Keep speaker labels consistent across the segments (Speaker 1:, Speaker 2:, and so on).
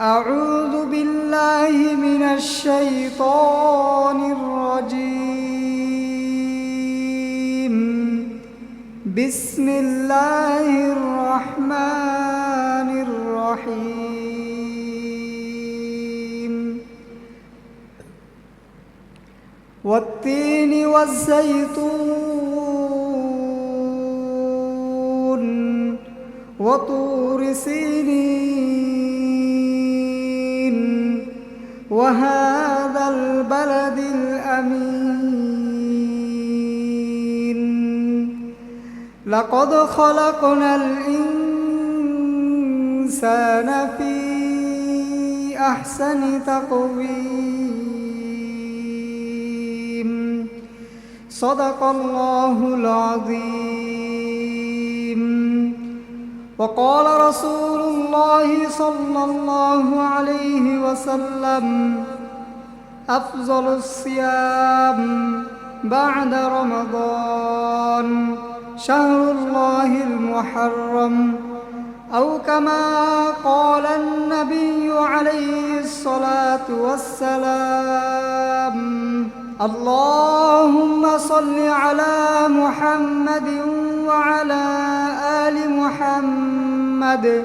Speaker 1: أعوذ بالله من الشيطان الرجيم. بسم الله الرحمن الرحيم. والتين والزيتون وطور سينين وهذا البلد الأمين. لقد خلقنا الإنسان في أحسن تقويم. صدق الله العظيم. وقال رسول الله صلى الله عليه وسلم أفضل الصيام بعد رمضان. شهر الله المحرم. أو كما قال النبي عليه الصلاة والسلام اللهم صل على محمد وعلى آل محمد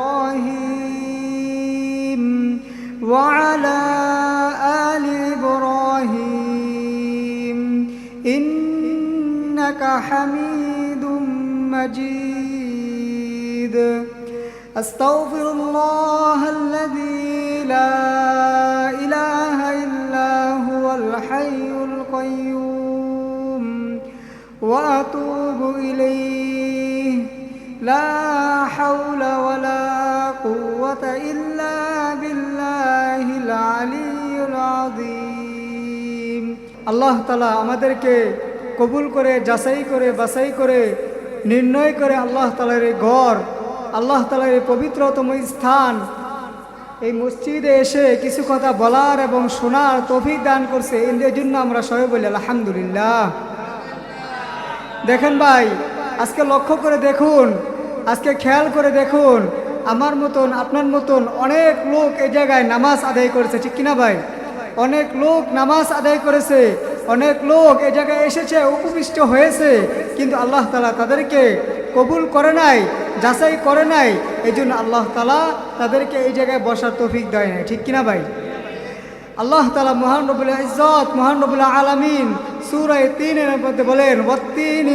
Speaker 1: وعلى آل إبراهيم إنك حميد مجيد. أستغفر الله الذي لا إله إلا هو الحي القيوم وأتوب إليه. لا حول ولا قوة إلا আল্লাহ তালা আমাদেরকে কবুল করে, যাচাই করে, বাছাই করে, নির্ণয় করে আল্লাহ তালার এই ঘর, আল্লাহ তালার এই পবিত্রতম স্থান, এই মসজিদে এসে কিছু কথা বলার এবং শোনার তৌফিক দান করছে। এর জন্য আমরা সবাই বলি, আলহামদুলিল্লাহ। দেখেন ভাই, আজকে লক্ষ্য করে দেখুন, আজকে খেয়াল করে দেখুন আমার মতন, আপনার মতন অনেক লোক এই জায়গায় নামাজ আদায় করেছে, ঠিক কিনা ভাই? অনেক লোক নামাজ আদায় করেছে, অনেক লোক এই জায়গায় এসেছে, উপবিষ্ট হয়েছে, কিন্তু আল্লাহ তালা তাদেরকে কবুল করে নাই, যাচাই করে নাই এই জন্য আল্লাহ তালা তাদেরকে এই জায়গায় বসার তৌফিক দেয় নাই, ঠিক কিনা ভাই? আল্লাহ তালা মহান রবুল্লাহ ইজ্জত, মহান রবুল্লাহ আলমিন সুরায় তিনের মধ্যে বলেন ওয়াত্তিন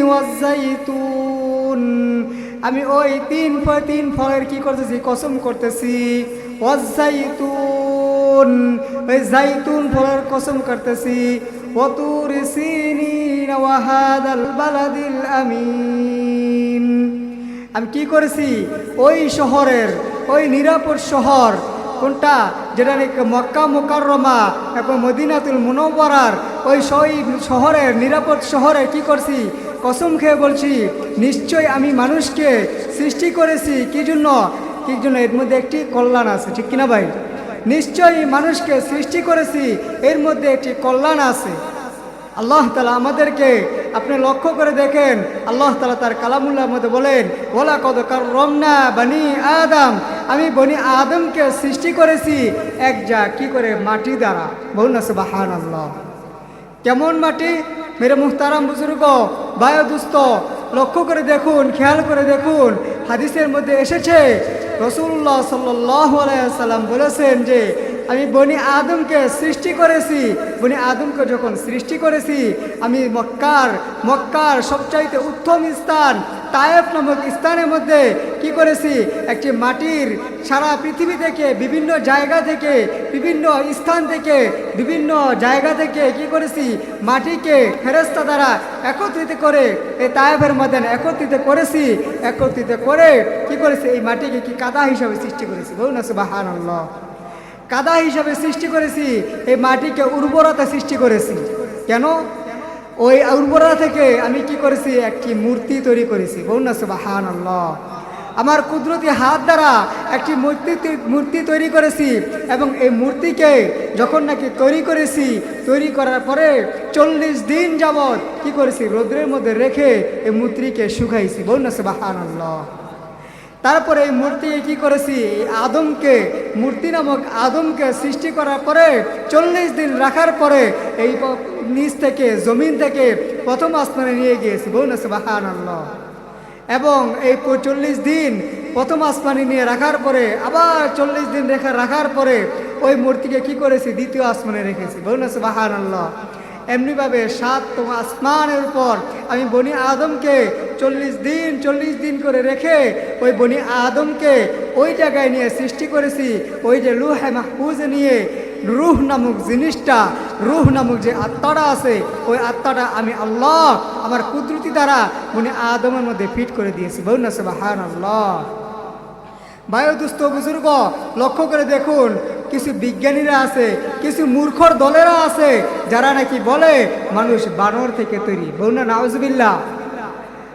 Speaker 1: আমি ওই তিন ফল তিন ফলের কি করতেছি? কসম করতেছি। ওয়াজ্জাইতুন ওই জাইতুন ফলের কসম করতেছি। ওয়াহাদাল বালাদিল আমিন। আমি কি করেছি? ওই শহরের, ওই নিরাপদ শহর, কোনটা? যেটা নাকি মক্কা মোকাররমা এবং মদিনাতুল মুনব্বরার ওই সই শহরের, নিরাপদ শহরে কি করছি? কসম খেয়ে বলছি নিশ্চয় আমি মানুষকে সৃষ্টি করেছি। কি জন্য? কি জন্য? এর মধ্যে একটি কল্যাণ আছে, ঠিক কিনা ভাই? নিশ্চয়ই মানুষকে সৃষ্টি করেছি, এর মধ্যে একটি কল্যাণ আছে। আল্লাহ তালা আমাদেরকে, আপনি লক্ষ্য করে দেখেন, আল্লাহ তালা তার কালামুল্লার মধ্যে বলেন ওলা কার রমনা বানি আদম। আমি বনি আদমকে সৃষ্টি করেছি এক যা কি করে? মাটি দ্বারা। বলুন না বাহান আল্লাহ কেমন মাটি? মেরে মুহতারাম বুজুর্গ বায়ু দুস্ত লক্ষ্য করে দেখুন খেয়াল করে দেখুন হাদিসের মধ্যে এসেছে রসুল্লাহ সাল্লাহ আলাইসাল্লাম বলেছেন যে আমি বনি আদমকে সৃষ্টি করেছি। বনি আদমকে যখন সৃষ্টি করেছি, আমি মক্কার মক্কার সবচাইতে উত্তম স্থান, তায়েফ নামক স্থানের মধ্যে কি করেছি? একটি মাটির সারা পৃথিবী থেকে, বিভিন্ন জায়গা থেকে, বিভিন্ন স্থান থেকে, বিভিন্ন জায়গা থেকে কি করেছি? মাটিকে ফেরস্তা দ্বারা একত্রিত করে এই তায়েফের মধ্যে একত্রিত করেছি। একত্রিত করে কি করেছি? এই মাটিকে কি কাদা হিসাবে সৃষ্টি করেছি। বলুন না সুবাহান কাদা হিসাবে সৃষ্টি করেছি, এই মাটিকে উর্বরতা সৃষ্টি করেছি। কেন? ওই উর্বরতা থেকে আমি কি করেছি? একটি মূর্তি তৈরি করেছি। বলুন না আল্লাহ আমার কুদরতি হাত দ্বারা একটি মূর্তি মূর্তি তৈরি করেছি এবং এই মূর্তিকে যখন নাকি তৈরি করেছি, তৈরি করার পরে চল্লিশ দিন যাবৎ কি করেছি? রোদ্রের মধ্যে রেখে এই মূর্তিকে শুকাইছি। বলুন সুবাহান আল্লাহ তারপরে এই মূর্তি কি করেছি? আদমকে, মূর্তি নামক আদমকে সৃষ্টি করার পরে চল্লিশ দিন রাখার পরে এই নিচ থেকে, জমিন থেকে প্রথম আসমানে নিয়ে গিয়েছি। বলুন না সুবাহান আল্লাহ এবং এই চল্লিশ দিন প্রথম আসমানি নিয়ে রাখার পরে, আবার চল্লিশ দিন রেখা রাখার পরে ওই মূর্তিকে কি করেছি? দ্বিতীয় আসমানে রেখেছি। বলুন বাহান আল্লাহ এমনিভাবে সাত তোমার আসমানের উপর আমি বনি আদমকে চল্লিশ দিন চল্লিশ দিন করে রেখে ওই বনি আদমকে ওই জায়গায় নিয়ে সৃষ্টি করেছি। ওই যে লুহে মাহফুজে নিয়ে রুহ নামক জিনিসটা, রুহ নামক যে আত্মাটা আছে, ওই আত্মাটা আমি আল্লাহ আমার কুদরতি দ্বারা মনে আদমের মধ্যে ফিট করে দিয়েছি। বলুন না সে আল্লাহ বায়ুদুস্থ বুজুর্গ, লক্ষ্য করে দেখুন কিছু বিজ্ঞানীরা আছে, কিছু মূর্খর দলেরা আছে, যারা নাকি বলে, মানুষ বানর থেকে তৈরি। বলুন নাউজবিল্লা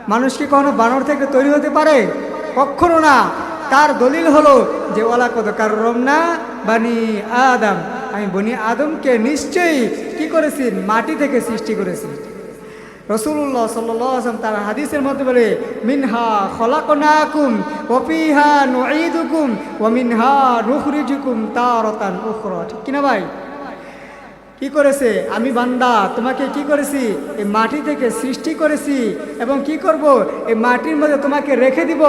Speaker 1: মানুষ কি কখনো বানর থেকে তৈরি হতে পারে? কখনো না। তার দলিল হলো যে ওলা কত কার রমনা বানি আদম। আমি বনি আদমকে নিশ্চয়ই কি করেছি? মাটি থেকে সৃষ্টি করেছি। রসুল্লাহ সাল্লাম তার হাদিসের মধ্যে বলে, মিনহা খলাকনাকুম ওপিহা নুঈদুকুম ও মিনহা নুখরিজুকুম তারতান উখরা। ঠিক কিনা ভাই? কি করেছে? আমি বান্দা, তোমাকে কি করেছি? এই মাটি থেকে সৃষ্টি করেছি এবং কি করব? এই মাটির মধ্যে তোমাকে রেখে দিব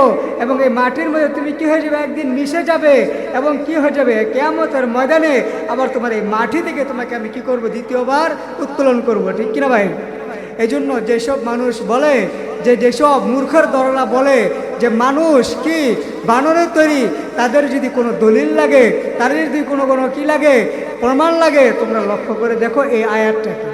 Speaker 1: এবং এই মাটির মধ্যে তুমি কি হয়ে যাবে? একদিন মিশে যাবে এবং কি হয়ে যাবে? কেয়ামতের ময়দানে আবার তোমার এই মাটি থেকে তোমাকে আমি কি করব? দ্বিতীয়বার উত্তোলন করব। ঠিক কিনা ভাই? এই জন্য যেসব মানুষ বলে যে যেসব মূর্খের দরলা বলে যে মানুষ কি বানরের তৈরি, তাদের যদি কোনো দলিল লাগে, তাদের যদি কোনো কোনো কি লাগে, প্রমাণ লাগে, তোমরা লক্ষ্য করে দেখো এই আয়াতটাকে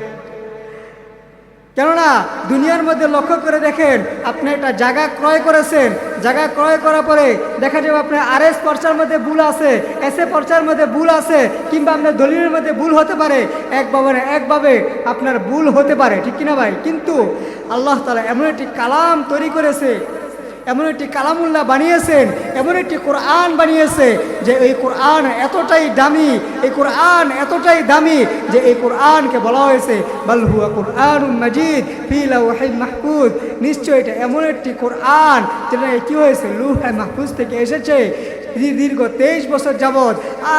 Speaker 1: কেননা দুনিয়ার মধ্যে লক্ষ্য করে দেখেন, আপনি একটা জায়গা ক্রয় করেছেন জায়গা ক্রয় করার পরে দেখা যাবে আপনার আর এস পর্চার মধ্যে ভুল আছে এস এ পর্চার মধ্যে ভুল আছে, কিংবা আপনার দলিলের মধ্যে ভুল হতে পারে, একভাবে না একভাবে আপনার ভুল হতে পারে, ঠিক কিনা ভাই? কিন্তু আল্লাহ তালা এমন একটি কালাম তৈরি করেছে এমন একটি কালামুল্লা বানিয়েছেন, এমন একটি কোরআন বানিয়েছে যে এই কোরআন এতটাই দামি, এই কোরআন এতটাই দামি যে এই কোরআনকে বলা হয়েছে বালহুয়া কোরআন মজিদ ফিলা ওয়াহিদ মাহফুজ। নিশ্চয় এটা এমন একটি কোরআন যেটা কি হয়েছে? লুহাই মাহফুজ থেকে এসেছে। দীর্ঘ তেইশ বছর যাবৎ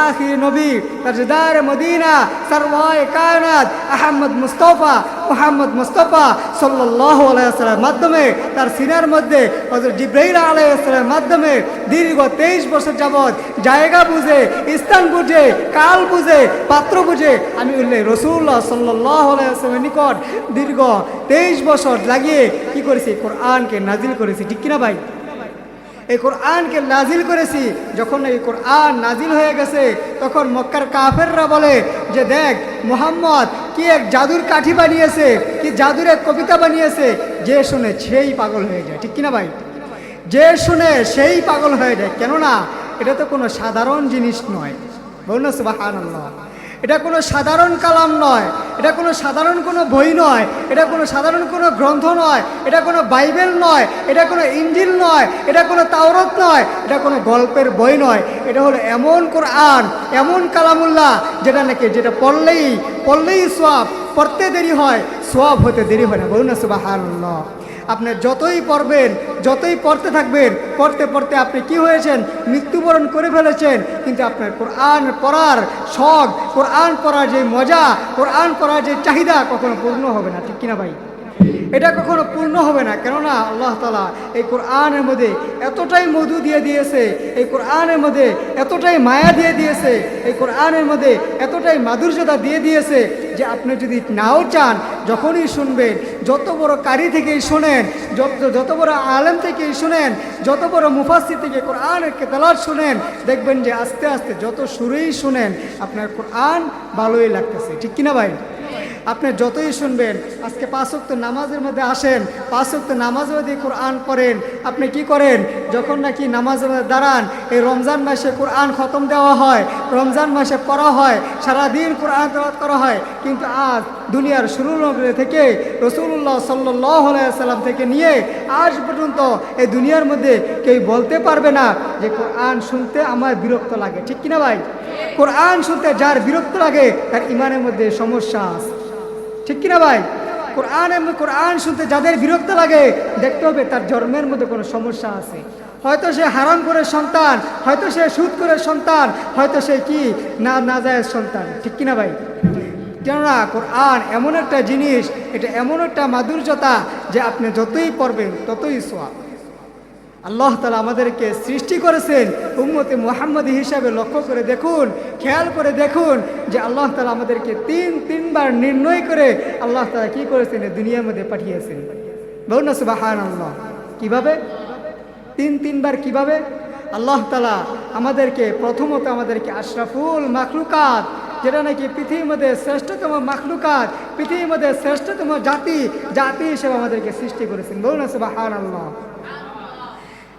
Speaker 1: আখির নবী, তাজদার মদিনা, সরওয়ায় কায়নাত, আহমদ মুস্তফা, মোহাম্মদ মুস্তফা সাল্লাহ আলাইসালামের মাধ্যমে, তার সিনার মধ্যে হজরত জিব্রাহিল আলাইসালামের মাধ্যমে দীর্ঘ তেইশ বছর যাবৎ জায়গা বুঝে, স্থান বুঝে, কাল বুঝে, পাত্র বুঝে, আমি উল্লেখ রসুল্লাহ সাল্লাহ আলাইসলামের নিকট দীর্ঘ তেইশ বছর লাগিয়ে কি করেছি? কোরআনকে নাজিল করেছি। ঠিক কিনা ভাই? এই কোরআনকে নাজিল করেছি। যখন এই কোরআন নাজিল হয়ে গেছে, তখন মক্কার কাফেররা বলে যে, দেখ, মোহাম্মদ, কি এক জাদুর কাঠি বানিয়েছে, কি জাদুর এক কবিতা বানিয়েছে। যে শুনে সেই পাগল হয়ে যায়। ঠিক কিনা ভাই? যে শুনে সেই পাগল হয়ে যায়। কেননা, এটা তো কোনো সাধারণ জিনিস নয়। বলুন না সুবাহান এটা কোনো সাধারণ কালাম নয়। এটা কোনো সাধারণ কোনো বই নয়। এটা কোনো সাধারণ কোনো গ্রন্থ নয়। এটা কোনো বাইবেল নয়। এটা কোনো ইঞ্জিল নয়। এটা কোনো তাওরত নয়। এটা কোনো গল্পের বই নয়। এটা হলো এমন কোরআন, এমন কালামুল্লাহ, যেটা নাকি যেটা পড়লেই পড়লেই সোয়াব পড়তে দেরি হয় সোয়াব হতে দেরি হয় না। বলুন না সুবাহান আপনি যতই পড়বেন, যতই পড়তে থাকবেন, পড়তে পড়তে আপনি কি হয়েছেন? মৃত্যুবরণ করে ফেলেছেন। কিন্তু আপনার কোরআন পড়ার শখ, কোরআন পড়ার যে মজা, কোরআন পড়ার যে চাহিদা কখনো পূর্ণ হবে না। ঠিক কিনা ভাই? এটা কখনো পূর্ণ হবে না। কেননা আল্লাহ তালা এই কোরআনের মধ্যে এতটাই মধু দিয়ে দিয়েছে, এই কোরআনের মধ্যে এতটাই মায়া দিয়ে দিয়েছে, এই কোরআনের মধ্যে এতটাই মাধুর্যতা দিয়ে দিয়েছে যে আপনি যদি নাও চান, যখনই শুনবেন, যত বড় কারি থেকেই শোনেন, যত যত বড় আলেম থেকেই শোনেন, যত বড় মুফাসি থেকে কোরআনের কেতালাত শোনেন, দেখবেন যে আস্তে আস্তে যত সুরেই শোনেন, আপনার কোরআন ভালোই লাগতেছে। ঠিক কিনা ভাই? আপনি যতই শুনবেন, আজকে পাঁচক্ত নামাজের মধ্যে আসেন পাঁচক্ত নামাজের মধ্যে কোরআন করেন আপনি কি করেন? যখন নাকি নামাজের মধ্যে দাঁড়ান, এই রমজান মাসে কোরআন খতম দেওয়া হয়, রমজান মাসে পড়া হয়, সারাদিন কোরআন করা হয়, কিন্তু আজ দুনিয়ার শুরু লগ্নে থেকে রসুল্লাহ সাল্লাহ সাল্লাম থেকে নিয়ে আজ পর্যন্ত এই দুনিয়ার মধ্যে কেউ বলতে পারবে না যে কোরআন শুনতে আমার বিরক্ত লাগে। ঠিক কিনা ভাই? কোরআন শুনতে যার বিরক্ত লাগে, তার ইমানের মধ্যে সমস্যা আছে। ঠিক কিনা ভাই? কোরআন কোরআন শুনতে যাদের বিরক্ত লাগে, দেখতে হবে তার জন্মের মধ্যে কোনো সমস্যা আছে। হয়তো সে হারাম করে সন্তান, হয়তো সে সুদ করে সন্তান, হয়তো সে কি? না না যায় সন্তান। ঠিক কিনা ভাই? কেননা কোরআন এমন একটা জিনিস, এটা এমন একটা মাধুর্যতা যে আপনি যতই পড়বেন, ততই সোয়াব আল্লাহ তালা আমাদেরকে সৃষ্টি করেছেন উম্মতে মোহাম্মদী হিসাবে লক্ষ্য করে দেখুন, খেয়াল করে দেখুন যে আল্লাহ তালা আমাদেরকে তিন, তিনবার নির্ণয় করে আল্লাহ তালা কি করেছেন দুনিয়ার মধ্যে পাঠিয়েছেন। বলুন না সুবাহান আল্লাহ কীভাবে? তিন, তিনবার কীভাবে? আল্লাহ তালা আমাদেরকে প্রথমত আমাদেরকে আশরাফুল মাখলুকাত যেটা নাকি পৃথিবীর মধ্যে শ্রেষ্ঠতম মাখলুকাত, পৃথিবীর মধ্যে শ্রেষ্ঠতম জাতি জাতি হিসেবে আমাদেরকে সৃষ্টি করেছেন। বলুন হার আল্লাহ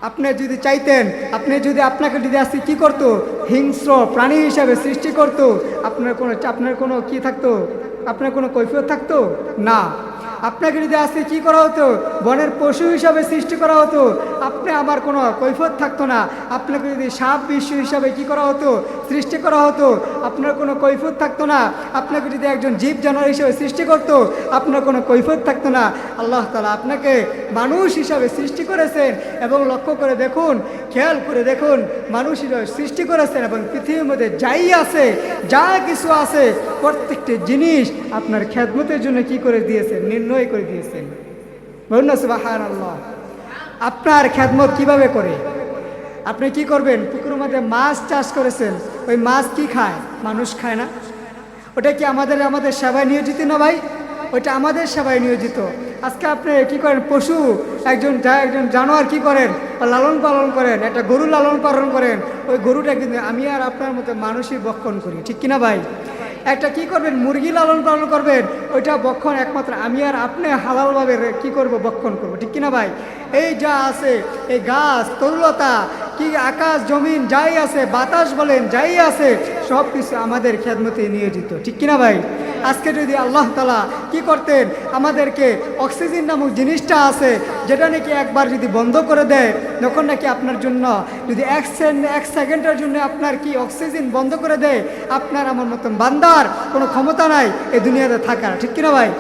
Speaker 1: আপনি যদি চাইতেন, আপনি যদি আপনাকে যদি আসতে কি করতো? হিংস্র প্রাণী হিসাবে সৃষ্টি করতো, আপনার কোনো আপনার কোনো কি থাকতো? আপনার কোনো কৈফিয়ত থাকতো? না। আপনাকে যদি আজকে কি করা হতো? বনের পশু হিসাবে সৃষ্টি করা হতো। আপনি আমার কোনো কৈফত থাকতো না। আপনাকে যদি সাপ বিশ্ব হিসাবে কি করা হতো? সৃষ্টি করা হতো। আপনার কোনো কৈফত থাকতো না। আপনাকে যদি একজন জীব জানোয়ার হিসাবে সৃষ্টি করতো, আপনার কোনো কৈফত থাকতো না। আল্লাহ তালা আপনাকে মানুষ হিসাবে সৃষ্টি করেছেন এবং লক্ষ্য করে দেখুন খেয়াল করে দেখুন মানুষ সৃষ্টি করেছেন এবং পৃথিবীর মধ্যে যাই আছে, যা কিছু আছে, প্রত্যেকটি জিনিস আপনার খেদমতের জন্য কি করে দিয়েছেন? নির্ণয় করে দিয়েছেন। বলুন আল্লাহ আপনার খেদমত কীভাবে করে? আপনি কি করবেন? পুকুরের মধ্যে মাছ চাষ করেছেন, ওই মাছ কি খায়? মানুষ খায় না। ওটা কি আমাদের আমাদের সেবায় নিয়োজিত না ভাই? ওইটা আমাদের সেবায় নিয়োজিত। আজকে আপনি কি করেন? পশু, একজন যা- একজন জানোয়ার কি করেন? লালন পালন করেন, একটা গরু লালন পালন করেন, ওই গরুটা কিন্তু আমি আর আপনার মতো মানুষই বক্ষণ করি, ঠিক কিনা ভাই? একটা কি করবেন, মুরগি লালন পালন করবেন, ওইটা বক্ষণ একমাত্র আমি আর আপনি হালালভাবে কি করব, বক্ষণ করব, ঠিক কিনা ভাই? এই যা আছে, এই গাছ, তরুলতা কি আকাশ, জমিন, যাই আছে, বাতাস বলেন, যাই আছে, সব কিছু আমাদের খেদমতে নিয়োজিত। ঠিক কিনা ভাই? আজকে যদি আল্লাহ তালা কি করতেন, আমাদেরকে অক্সিজেন নামক জিনিসটা আছে, যেটা নাকি একবার যদি বন্ধ করে দেয়, তখন নাকি আপনার জন্য, যদি এক এক সেকেন্ডের জন্য আপনার কি অক্সিজেন বন্ধ করে দেয়, আপনার আমার মতন বান্দার কোনো ক্ষমতা নাই এই দুনিয়াতে থাকার। ঠিক কিনা ভাই?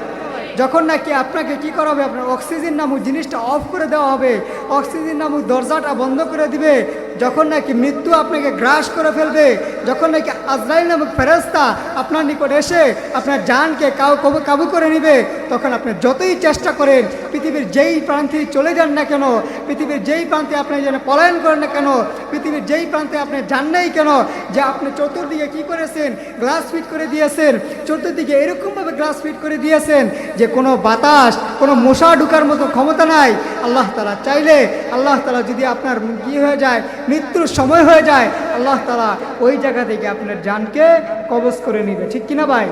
Speaker 1: যখন নাকি আপনাকে কি করা হবে? আপনার অক্সিজেন নামক জিনিসটা অফ করে দেওয়া হবে। অক্সিজেন নামক দরজাটা বন্ধ করে দিবে। যখন নাকি মৃত্যু আপনাকে গ্রাস করে ফেলবে, যখন নাকি আজরাইল নামক ফেরস্তা আপনার নিকট এসে আপনার জানকে কাউ কবু করে নেবে, তখন আপনি যতই চেষ্টা করেন, পৃথিবীর যেই প্রান্তে চলে যান না কেন, পৃথিবীর যেই প্রান্তে আপনি যেন পলায়ন করেন না কেন, পৃথিবীর যেই প্রান্তে আপনি যান নাই কেন, যে আপনি চতুর্দিকে কি করেছেন, গ্লাস ফিট করে দিয়েছেন, চতুর্দিকে এরকমভাবে গ্লাস ফিট করে দিয়েছেন, যে কোনো বাতাস, কোনো মশা ঢুকার মতো ক্ষমতা নাই। আল্লাহ তালা চাইলে, আল্লাহ তালা যদি আপনার কি হয়ে যায় মৃত্যুর সময় হয়ে যায়, আল্লাহ তালা ওই জায়গা থেকে আপনার জানকে কবজ করে নিবে। ঠিক কিনা ভাই?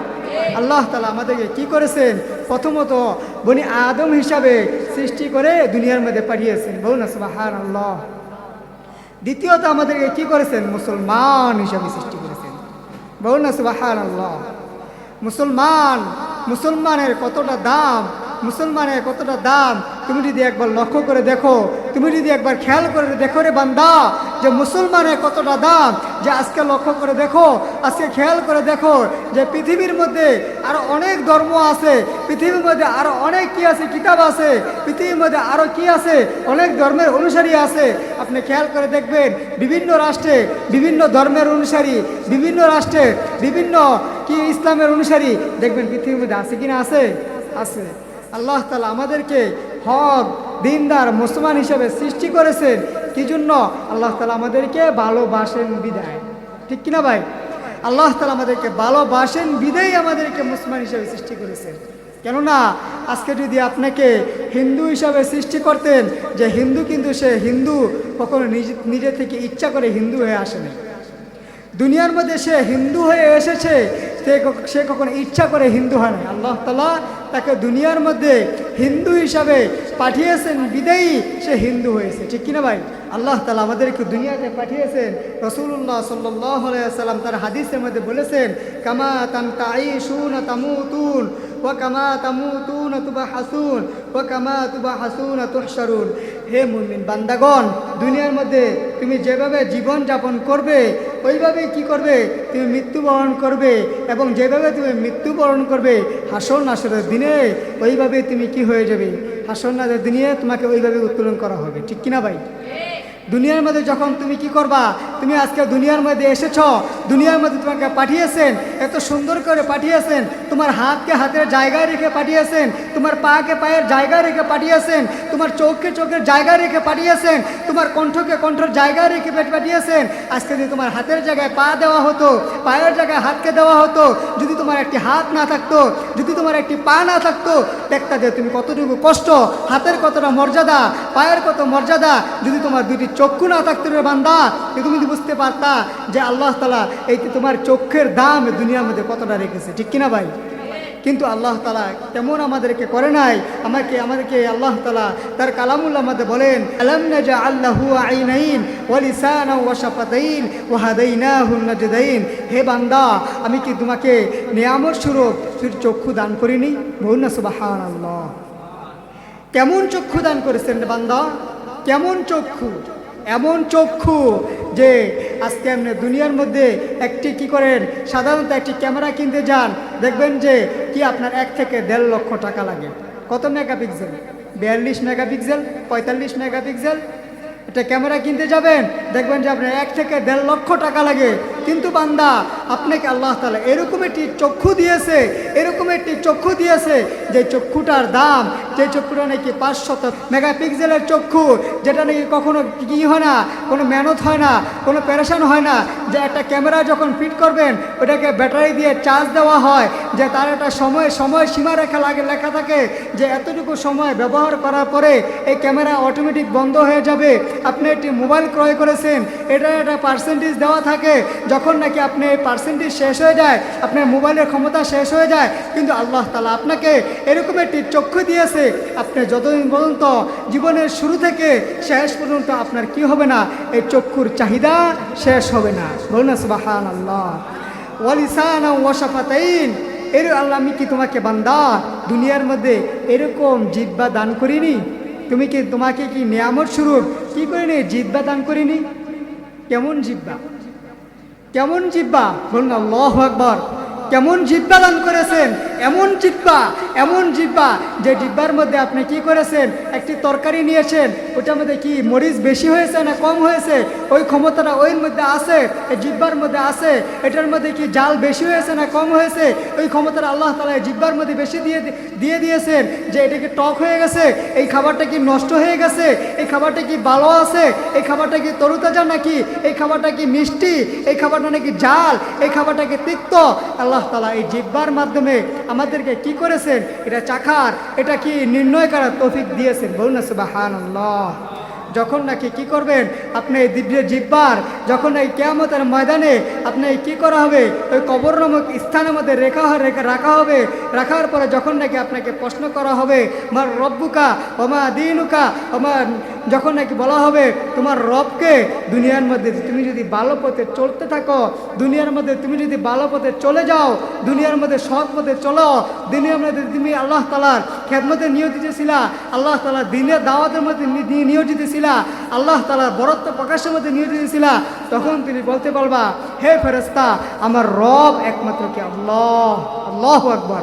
Speaker 1: আল্লাহ তালা আমাদেরকে কি করেছেন? প্রথমত বনি আদম হিসাবে সৃষ্টি করে দুনিয়ার মধ্যে পাঠিয়েছেন। বলুন সুবাহান আল্লাহ দ্বিতীয়ত আমাদেরকে কি করেছেন? মুসলমান হিসাবে সৃষ্টি করেছেন। বলুন সুবাহান আল্লাহ মুসলমান, মুসলমানের কতটা দাম, মুসলমানের কতটা দাম? তুমি যদি একবার লক্ষ্য করে দেখো, তুমি যদি একবার খেয়াল করে দেখো রে বান্দা যে মুসলমানের কতটা দাম, যে আজকে লক্ষ্য করে দেখো, আজকে খেয়াল করে দেখো যে পৃথিবীর মধ্যে আরও অনেক ধর্ম আছে, পৃথিবীর মধ্যে আরও অনেক কি আছে, কিতাব আছে, পৃথিবীর মধ্যে আরও কি আছে, অনেক ধর্মের অনুসারী আছে। আপনি খেয়াল করে দেখবেন, বিভিন্ন রাষ্ট্রে বিভিন্ন ধর্মের অনুসারী, বিভিন্ন রাষ্ট্রে বিভিন্ন কি ইসলামের অনুসারী, দেখবেন পৃথিবীর মধ্যে আছে কিনা? আছে। আছে। আল্লাহ তালা আমাদেরকে হক দিনদার মুসলমান হিসেবে সৃষ্টি করেছেন কি জন্য আল্লাহ তালা আমাদেরকে ভালোবাসেন বিদায়। ঠিক কিনা ভাই? আল্লাহ তালা আমাদেরকে ভালোবাসেন বিদায় আমাদেরকে মুসলমান হিসেবে সৃষ্টি করেছেন। কেননা, আজকে যদি আপনাকে হিন্দু হিসাবে সৃষ্টি করতেন, যে হিন্দু কিন্তু সে হিন্দু কখনো নিজে থেকে ইচ্ছা করে হিন্দু হয়ে আসেনি দুনিয়ার মধ্যে সে হিন্দু হয়ে এসেছে, সে সে কখনো ইচ্ছা করে হিন্দু হয় না আল্লাহ তালা তাকে দুনিয়ার মধ্যে হিন্দু হিসাবে পাঠিয়েছেন, বিদেয়ী সে হিন্দু হয়েছে। ঠিক কিনা ভাই? আল্লাহ তালা আমাদেরকে দুনিয়াতে পাঠিয়েছেন। রসুল্লাহ সাল্লাহ সাল্লাম তার হাদিসের মধ্যে বলেছেন, কামা তাম তাই সুন তামুতুন ও কামা তামুতুন তুবা হাসুন ও কামা তুবা হাসুন তুহসারুন হে মুমিন বান্দাগণ, দুনিয়ার মধ্যে তুমি যেভাবে জীবন যাপন করবে ওইভাবে কি করবে? তুমি মৃত্যুবরণ করবে এবং যেভাবে তুমি মৃত্যুবরণ করবে হাসন নাসরের দিনে ওইভাবে তুমি কি হয়ে যাবে? হাসন নাসের দিনে তোমাকে ওইভাবে উত্তোলন করা হবে। ঠিক কিনা ভাই? দুনিয়ার মধ্যে যখন তুমি কি করবা? তুমি আজকে দুনিয়ার মধ্যে এসেছ, দুনিয়ার মধ্যে তোমাকে পাঠিয়েছেন, এত সুন্দর করে পাঠিয়েছেন, তোমার হাতকে হাতের জায়গায় রেখে পাঠিয়েছেন, তোমার পাকে পায়ের জায়গায় রেখে পাঠিয়েছেন, তোমার চোখকে চোখের জায়গায় রেখে পাঠিয়েছেন, তোমার কণ্ঠকে কণ্ঠের জায়গায় রেখে পাঠিয়েছেন। আজকে যদি তোমার হাতের জায়গায় পা দেওয়া হতো, পায়ের জায়গায় হাতকে দেওয়া হতো, যদি তোমার একটি হাত না থাকতো, যদি তোমার একটি পা না থাকতো, দেখতা যে তুমি কতটুকু কষ্ট, হাতের কতটা মর্যাদা, পায়ের কত মর্যাদা, যদি তোমার দুটি চক্ষু না থাকতো রে বান্দা তুমি যদি বুঝতে পারতা যে আল্লাহ তালা এই তোমার চক্ষের দাম দুনিয়ার মধ্যে কতটা রেখেছে, ঠিক কিনা ভাই? কিন্তু আল্লাহ তালা তেমন আমাদেরকে করে নাই, আমাকে, আমাদেরকে আল্লাহ তালা তার কালামুল্লাহ মধ্যে বলেন, আলম নাজা আল্লাহু আইনাইন হে বান্দা, আমি কি তোমাকে নিয়ামত স্বরূপ চক্ষু দান করিনি? বলুন না সুবহানাল্লাহ। কেমন চক্ষু দান করেছেন বান্দা? কেমন চক্ষু? এমন চক্ষু যে আজকে আপনি দুনিয়ার মধ্যে একটি কি করেন? সাধারণত একটি ক্যামেরা কিনতে যান, দেখবেন যে কি আপনার এক থেকে দেড় লক্ষ টাকা লাগে। কত মেগাপিক্সেল? বিয়াল্লিশ মেগাপিক্সেল? পঁয়তাল্লিশ মেগাপিক্সেল? একটা ক্যামেরা কিনতে যাবেন, দেখবেন যে আপনার এক থেকে দেড় লক্ষ টাকা লাগে। কিন্তু বান্দা, আপনাকে আল্লাহ তালা এরকম একটি চক্ষু দিয়েছে, এরকম একটি চক্ষু দিয়েছে, যে চক্ষুটার দাম, যে চক্ষুটা নাকি পাঁচশত মেগাপিক্সেলের চক্ষু, যেটা নাকি কখনো কি হয় না, কোনো মেহনত হয় না, কোনো প্যারেশান হয় না, যে একটা ক্যামেরা যখন ফিট করবেন, ওটাকে ব্যাটারি দিয়ে চার্জ দেওয়া হয়, যে তার একটা সময় সময় সীমা রেখা লাগে, লেখা থাকে, যে এতটুকু সময় ব্যবহার করার পরে এই ক্যামেরা অটোমেটিক বন্ধ হয়ে যাবে। আপনি একটি মোবাইল ক্রয় করেছেন, এটা একটা পার্সেন্টেজ দেওয়া থাকে যখন নাকি আপনি পার্সেন্টেজ শেষ হয়ে যায়, আপনার মোবাইলের ক্ষমতা শেষ হয়ে যায়, কিন্তু আল্লাহ তালা আপনাকে এরকম একটি চক্ষু দিয়েছে, আপনি যতদিন পর্যন্ত জীবনের শুরু থেকে শেষ পর্যন্ত আপনার কি হবে না, এই চক্ষুর চাহিদা শেষ হবে না। বলুন সুবাহান আল্লাহ ওয়ালিসান ওয়াশাফাতাইন এর আল্লাহ আমি কি তোমাকে বান্দা, দুনিয়ার মধ্যে এরকম জিব্বা দান করিনি? তুমি কি তোমাকে কি নিয়ামত স্বরূপ, কি করিনি জিব্বা দান করিনি? কেমন জিব্বা? কেমন জিব্বা বলুন আল্লাহ আকবর। কেমন জিব্বা দান করেছেন? এমন জিব্বা এমন জিব্বা, যে জিব্বার মধ্যে আপনি কি করেছেন? একটি তরকারি নিয়েছেন, ওটার মধ্যে কি মরিচ বেশি হয়েছে না কম হয়েছে? ওই ক্ষমতাটা ওই মধ্যে আছে, এই জিব্বার মধ্যে আছে, এটার মধ্যে কি জাল বেশি হয়েছে না কম হয়েছে? ওই ক্ষমতাটা আল্লাহ তালা জিব্বার মধ্যে বেশি দিয়ে দিয়ে দিয়েছেন যে এটা কি টক হয়ে গেছে? এই খাবারটা কি নষ্ট হয়ে গেছে? এই খাবারটা কি ভালো আছে? এই খাবারটা কি তরুতাজা নাকি? এই খাবারটা কি মিষ্টি? এই খাবারটা নাকি জাল? এই খাবারটা কি তিক্ত? আল্লাহ তালা এই জিব্বার মাধ্যমে আমাদেরকে কি করেছেন? এটা চাখার, এটা কি নির্ণয় করার তৌফিক দিয়েছেন? বলুন না সুবাহান যখন নাকি কি করবেন? আপনি এই দিব্য জিব্বার, যখন এই কেয়ামতের ময়দানে আপনি কি করা হবে? ওই কবর নামক স্থানের মধ্যে রেখা রেখা রাখা হবে। রাখার পরে যখন নাকি আপনাকে প্রশ্ন করা হবে, মার রব্বুকা, ওমা দিনুকা, ওমা যখন নাকি বলা হবে তোমার রবকে দুনিয়ার মধ্যে তুমি যদি ভালো পথে চলতে থাকো, দুনিয়ার মধ্যে তুমি যদি ভালো পথে চলে যাও, দুনিয়ার মধ্যে সৎ পথে চলো, দুনিয়ার মধ্যে তুমি আল্লাহ তালার খেদমতে নিয়োজিত ছিলা, আল্লাহ তালা দিনের দাওয়াতের মধ্যে নিয়োজিত ছিলা, আল্লাহ তালার বরত্ব প্রকাশের মধ্যে নিয়োজিত ছিলা, তখন তুমি বলতে পারবা, হে ফেরেস্তা আমার রব একমাত্র কি আল্লাহ আল্লাহ আকবর।